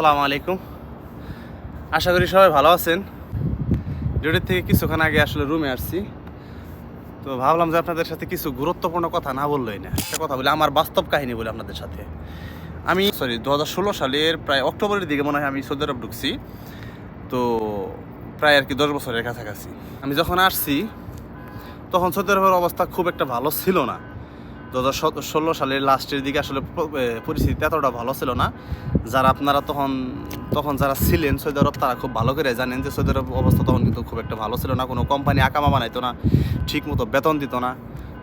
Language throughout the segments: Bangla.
আসসালামু আলাইকুম। আশা করি সবাই ভালো আছেন। ডিউটির থেকে কিছুক্ষণ আগে আসলে রুমে আসছি। তো ভাবলাম যে আপনাদের সাথে কিছু গুরুত্বপূর্ণ কথা না বললোই না, একটা কথা বলি, আমার বাস্তব কাহিনী বলি আপনাদের সাথে। আমি সরি দু ষোলো সালের প্রায় অক্টোবরের দিকে মনে হয় আমি সৌদি আরব ঢুকছি। তো প্রায় আর কি দশ বছরের কাছাকাছি। আমি যখন আসছি, তখন সৌদি আরবের অবস্থা খুব একটা ভালো ছিল না। দু হাজার ষোলো সালের লাস্টের দিকে আসলে পরিস্থিতি এতটা ভালো ছিল না। যারা আপনারা তখন তখন যারা ছিলেন সৌদি আরব, তারা খুব ভালো করে জানেন যে সৌদি আরব অবস্থা তখন কিন্তু খুব একটা ভালো ছিল না। কোনো কোম্পানি আকামা বানাইতো না ঠিক মতো বেতন দিত না,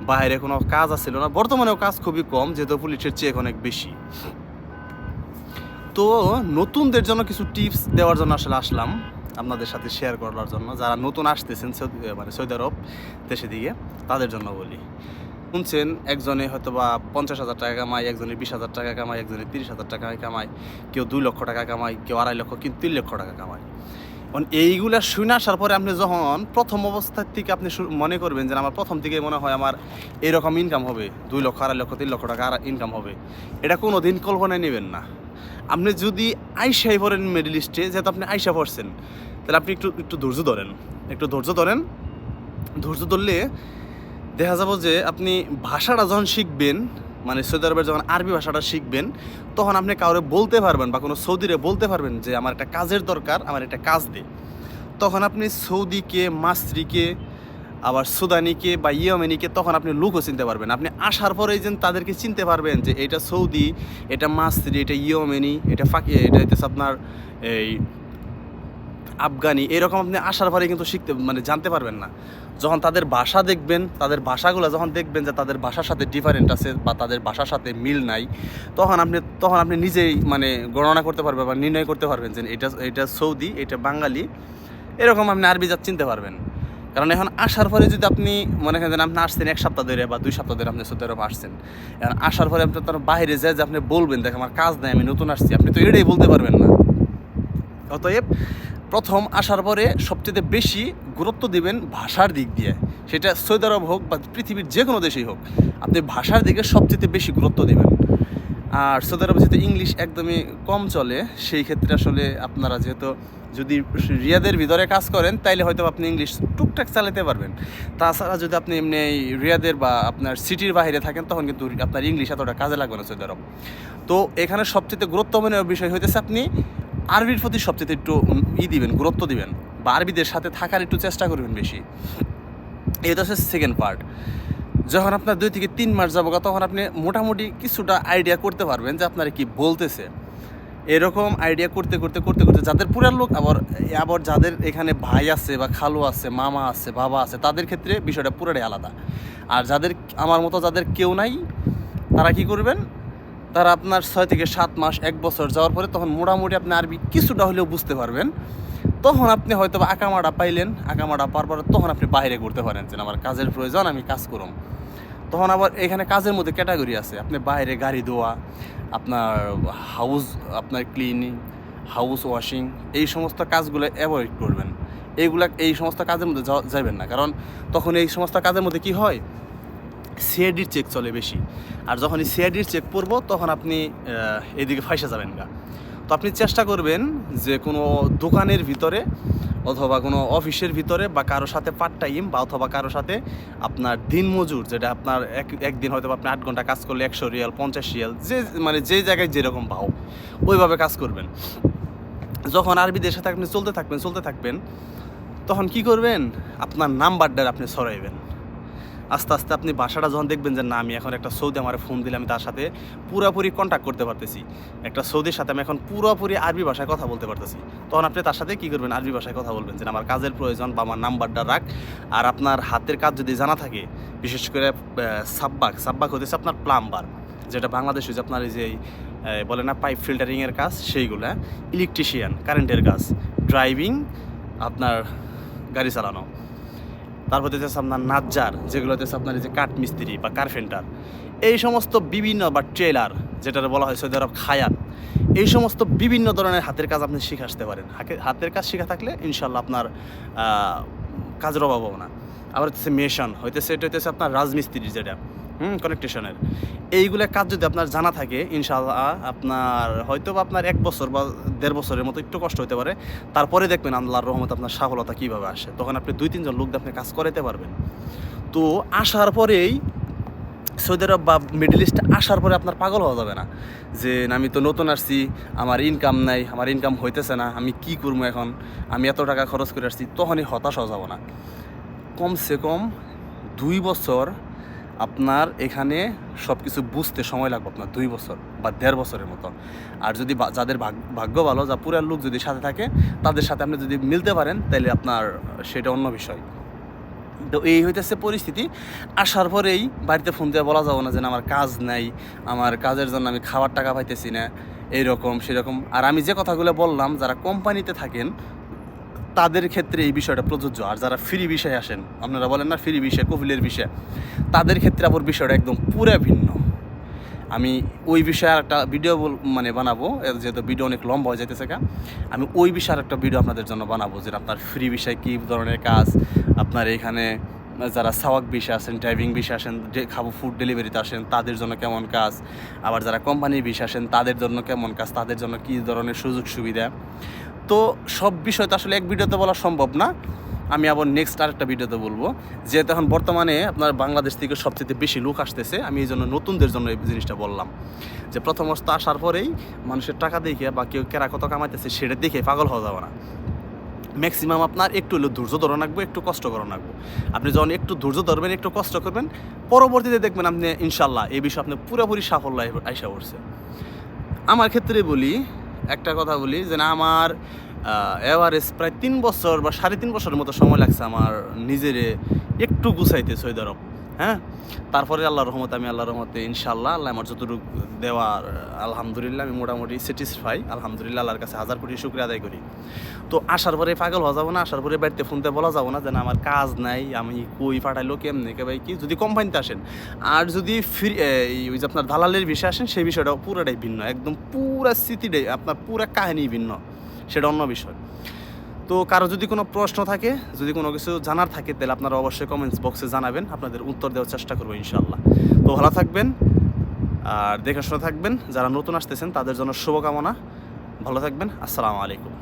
বাইরে কোনো কাজ আসছিল না। বর্তমানেও কাজ খুবই কম, যেহেতু পুলিশের চেয়ে অনেক বেশি। তো নতুনদের জন্য কিছু টিপস দেওয়ার জন্য আসলে আসলাম আপনাদের সাথে শেয়ার করার জন্য। যারা নতুন আসতেছেন মানে সৌদি আরব দেশের দিকে, তাদের জন্য বলি। শুনছেন, একজনে হয়তো বা পঞ্চাশ হাজার টাকা কামায়, একজনে বিশ হাজার টাকা কামায়, একজনে তিরিশ হাজার টাকা কামায়, কেউ দুই লক্ষ টাকা কামায়, কেউ আড়াই লক্ষ, কেউ তিন লক্ষ টাকা কামায়। এখন এইগুলা শুনে আসার পরে আপনি যখন প্রথম অবস্থার থেকে আপনি মনে করবেন যে আমার প্রথম থেকে মনে হয় আমার এরকম ইনকাম হবে, দুই লক্ষ, আড়াই লক্ষ, তিন লক্ষ টাকা আর ইনকাম হবে, এটা কোনো দিন কল্পনায় নেবেন না। আপনি যদি আইসাই পড়েন মিডল ইস্টে যেহেতু আপনি আইসা পড়ছেন, তাহলে আপনি একটু একটু ধৈর্য ধরেন, একটু ধৈর্য ধরেন। ধৈর্য ধরলে দেখা যাব যে আপনি ভাষাটা যখন শিখবেন মানে সৌদি আরবের যখন আরবি ভাষাটা শিখবেন, তখন আপনি কাউরে বলতে পারবেন বা কোনো সৌদিরে বলতে পারবেন যে, আমার একটা কাজের দরকার, আমার একটা কাজ দে। তখন আপনি সৌদিকে মাস্ত্রিকে আবার সুদানিকে বা ইয়েমেনিকে তখন আপনি লুকও চিনতে পারবেন। আপনি আসার পরেই যেন তাদেরকে চিনতে পারবেন যে, এটা সৌদি, এটা মাস্ত্রি এটা ইয়েমেনি, এটা ফাঁকি এটা হইতেছে আপনার এই আফগানি, এরকম আপনি আসার পরে কিন্তু শিখতে মানে জানতে পারবেন না। যখন তাদের ভাষা দেখবেন, তাদের ভাষাগুলো যখন দেখবেন যে তাদের ভাষার সাথে ডিফারেন্ট আছে বা তাদের ভাষার সাথে মিল নাই, তখন আপনি তখন আপনি নিজেই মানে গণনা করতে পারবেন বা নির্ণয় করতে পারবেন যে এটা এটা সৌদি, এটা বাঙালি, এরকম আপনি আরবি জাত চিনতে পারবেন। কারণ এখন আসার পরে যদি আপনি মনে করেন আপনি আসছেন এক সপ্তাহ ধরে বা দুই সপ্তাহ ধরে আপনি সৌদি আরব আসছেন, এখন আসার পরে আপনি তার বাইরে যায় যে আপনি বলবেন, দেখ, আমার কাজ নাই, আমি নতুন আসছি। আপনি তো এটাই বলতে পারবেন না। অতএব প্রথম আসার পরে সবচেয়ে বেশি গুরুত্ব দিবেন ভাষার দিক দিয়ে। সেটা সৌদি আরব হোক বা পৃথিবীর যে কোনো দেশেই হোক, আপনি ভাষার দিকে সবচেয়ে বেশি গুরুত্ব দিবেন। আর সৌদি আরবে যেহেতু ইংলিশ একদমই কম চলে, সেই ক্ষেত্রে আসলে আপনারা যেহেতু যদি রিয়াদের ভিতরে কাজ করেন, তাইলে হয়তো আপনি ইংলিশ টুকটাক চালাতে পারবেন। তাছাড়া যদি আপনি এমনি রিয়াদের বা আপনার সিটির বাইরে থাকেন, তখন কিন্তু আপনার ইংলিশ এতটা কাজে লাগবে না সৌদি আরব। তো এখানে সবচেয়ে গুরুত্বপূর্ণ বিষয় হইতেছে আপনি আরবির প্রতি সবচেয়ে একটু ই দিবেন, গুরুত্ব দিবেন বা আরবিদের সাথে থাকার একটু চেষ্টা করবেন বেশি। এটা হচ্ছে সেকেন্ড পার্ট যখন আপনার দুই থেকে তিন মাস যাব, তখন আপনি মোটামুটি কিছুটা আইডিয়া করতে পারবেন যে আপনারা কি বলতেছে। এরকম আইডিয়া করতে করতে করতে করতে যাদের পুরার লোক আবার আবার যাদের এখানে ভাই আছে বা খালু আছে, মামা আছে, বাবা আছে, তাদের ক্ষেত্রে বিষয়টা পুরোটাই আলাদা। আর যাদের, আমার মতো যাদের কেউ নাই, তারা কি করবেন? তারা আপনার ছয় থেকে সাত মাস, এক বছর যাওয়ার পরে তখন মোটামুটি আপনি আরবি কিছুটা হলেও বুঝতে পারবেন। তখন আপনি হয়তো আকামাটা পাইলেন আকামাটা পাওয়ার পরে তখন আপনি বাইরে করতে পারেন, যে আমার কাজের প্রয়োজন, আমি কাজ করুম। তখন আবার এখানে কাজের মধ্যে ক্যাটাগরি আছে, আপনি বাইরে গাড়ি ধোয়া, আপনার হাউস আপনার ক্লিনিং হাউস ওয়াশিং এই সমস্ত কাজগুলো অ্যাভয়েড করবেন। এইগুলা, এই সমস্ত কাজের মধ্যে যাবেন না। কারণ তখন এই সমস্ত কাজের মধ্যে কি হয়? সিআইডির চেক চলে বেশি। আর যখন এই সিআইডির চেক পড়ব, তখন আপনি এদিকে ফাইসা যাবেন গা। তো আপনি চেষ্টা করবেন যে কোনো দোকানের ভিতরে অথবা কোনো অফিসের ভিতরে বা কারোর সাথে পার্ট টাইম বা অথবা কারোর সাথে আপনার দিন মজুর, যেটা আপনার এক, একদিন হয়তো আপনি আট ঘণ্টা কাজ করলে একশো রিয়াল, পঞ্চাশ রিয়াল, যে মানে যে জায়গায় যেরকম পাও, ওইভাবে কাজ করবেন। যখন আরবিদের সাথে আপনি চলতে থাকবেন চলতে থাকবেন, তখন কি করবেন? আপনার নাম্বারটা আপনি সরাইবেন। আস্তে আস্তে আপনি বাসাটা যখন দেখবেন যে না, আমি এখন একটা সৌদি আমার ফোন দিলে আমি তার সাথে পুরোপুরি কন্ট্যাক্ট করতে পারতেছি। একটা সৌদির সাথে আমি এখন পুরোপুরি আরবি ভাষায় কথা বলতে পারতেছি। তখন আপনি তার সাথে কী করবেন? আরবি ভাষায় কথা বলবেন যে আমার কাজের প্রয়োজন বা আমার নাম্বারটা রাখ। আর আপনার হাতের কাজ যদি জানা থাকে, বিশেষ করে সাব্বাক সাব্বাক হতেছে আপনার প্লাম্বার যেটা বাংলাদেশে যে আপনার এই যে বলে না পাইপ ফিল্টারিংয়ের কাজ, সেইগুলো ইলেকট্রিশিয়ান কারেন্টের কাজ ড্রাইভিং আপনার গাড়ি চালানো। তারপর হচ্ছে আপনার নাজ্জার, যেগুলো হচ্ছে আপনার যে কাঠ মিস্ত্রি বা কার্পেন্টার এই সমস্ত বিভিন্ন বা ট্রেলার যেটা বলা হয় সৌদি আরব খায়াত, এই সমস্ত বিভিন্ন ধরনের হাতের কাজ আপনি শিখে আসতে পারেন। হাতের কাজ শিখা থাকলে ইনশাল্লাহ আপনার কাজের অভাব হবে না। আবার হচ্ছে মেশন, হইতেছে, এটা হইতেছে আপনার রাজমিস্ত্রি যেটা। হুম কানেকটেশনের এইগুলো কাজ যদি আপনার জানা থাকে, ইনশাআল্লাহ আপনার হয়তো বা আপনার এক বছর বা দেড় বছরের মতো একটু কষ্ট হতে পারে। তারপরে দেখবেন আল্লাহর রহমত আপনার সফলতা কীভাবে আসে। তখন আপনি দুই, তিনজন লোক আপনি কাজ করাতে পারবেন। তো আসার পরেই সৌদি আরব বা মিডল ইস্টে আসার পরে আপনার পাগল হওয়া যাবে না। যে আমি তো নতুন আসছি, আমার ইনকাম নাই, আমার ইনকাম হইতেছে না, আমি কি করব এখন? আমি এত টাকা খরচ করে আসছি। তখনই হতাশ হওয়া যাব না। কমসে কম দুই বছর আপনার এখানে সব কিছু বুঝতে সময় লাগবে আপনার দুই বছর বা দেড় বছরের মতো। আর যদি যাদের ভাগ- ভাগ্য ভালো, যা পুরার লোক যদি সাথে থাকে, তাদের সাথে আপনি যদি মিলতে পারেন তাহলে আপনার সেটা অন্য বিষয়। তো এই হইতেছে পরিস্থিতি। আসার পরেই বাড়িতে ফোন দিয়ে বলা যাব না যে আমার কাজ নাই, আমার কাজের জন্য আমি খাবার টাকা পাইতেছি না, এইরকম সেরকম। আর আমি যে কথাগুলো বললাম, যারা কোম্পানিতে থাকেন তাদের ক্ষেত্রে এই বিষয়টা প্রযোজ্য। আর যারা ফ্রি বিষয়ে আসেন, আপনারা বলেন না ফ্রি বিষয় কপিলের বিষয়, তাদের ক্ষেত্রে আবার বিষয়টা একদম পুরো ভিন্ন। আমি ওই বিষয়ে একটা ভিডিও মানে বানাবো যেহেতু ভিডিও অনেক লম্বা হয়ে যেতেছে কা আমি ওই বিষয়ে একটা ভিডিও আপনাদের জন্য বানাবো, যে আপনার ফ্রি বিষয় কী ধরনের কাজ, আপনার এখানে যারা সাওয়াক বিষয়ে আসেন ড্রাইভিং বিষয়ে আসেন খাব ফুড ডেলিভারিতে আসেন, তাদের জন্য কেমন কাজ? আবার যারা কোম্পানির বিষয়ে আসেন, তাদের জন্য কেমন কাজ? তাদের জন্য কী ধরনের সুযোগ সুবিধা তো সব বিষয় তো আসলে এক ভিডিওতে বলা সম্ভব না। আমি আবার নেক্সট আরেকটা ভিডিওতে বলব। যেহেতু এখন বর্তমানে আপনার বাংলাদেশ থেকে সবচেয়ে বেশি লোক আসতেছে, আমি এই জন্য নতুনদের জন্য এই জিনিসটা বললাম। যে প্রথম অবস্থা আসার পরেই মানুষের টাকা দেখে বা কেউ কেরা কত কামাইতেছে সেটা দেখে পাগল হওয়া যাবে না। ম্যাক্সিমাম আপনার একটু হলেও ধৈর্য ধরে রাখব, একটু কষ্ট করে রাখব। আপনি যখন একটু ধৈর্য ধরবেন, একটু কষ্ট করবেন, পরবর্তীতে দেখবেন আপনি ইনশাল্লাহ এই বিষয়ে আপনি পুরোপুরি সাফল্য আইসা পড়ছে। আমার ক্ষেত্রে বলি একটা কথা বলি যে না, আমার এভারেজ প্রায় তিন বছর বা সাড়ে তিন বছরের মতো সময় লাগছে আমার নিজেরে একটু গুছাইতে সৌদি আরব। হ্যাঁ? তারপরে আল্লাহর রহমতে আমি আল্লাহর রহমতে ইনশাল্লাহ আল্লাহ আমার যতটুকু দেওয়ার, আলহামদুলিল্লাহ আমি মোটামুটি স্যাটিসফাই আলহামদুলিল্লাহ আল্লাহর কাছে হাজার কোটি শুক্রিয়া আদায় করি। তো আসার পরে পাগল হওয়া যাব না, আসার পরে বাড়িতে ফোনতে বলা যাব না যেন আমার কাজ নাই, আমি কই পাঠাইলো কেমনে? কে ভাই, কি যদি কোম্পানিতে আসেন, আর যদি ফ্রি এই ওই যে আপনার দালালের বিষয়ে আসেন, সেই বিষয়টা পুরোটাই ভিন্ন, একদম পুরা স্মৃতিটাই আপনার পুরা কাহিনী ভিন্ন, সেটা অন্য বিষয়। তো কারও যদি কোনো প্রশ্ন থাকে, যদি কোনো কিছু জানার থাকে, তাহলে আপনারা অবশ্যই কমেন্টস বক্সে জানাবেন। আপনাদের উত্তর দেওয়ার চেষ্টা করব ইনশাল্লাহ তো ভালো থাকবেন, আর দেখাশোনা থাকবেন। যারা নতুন আসতেছেন, তাদের জন্য শুভকামনা। ভালো থাকবেন, আসসালামু আলাইকুম।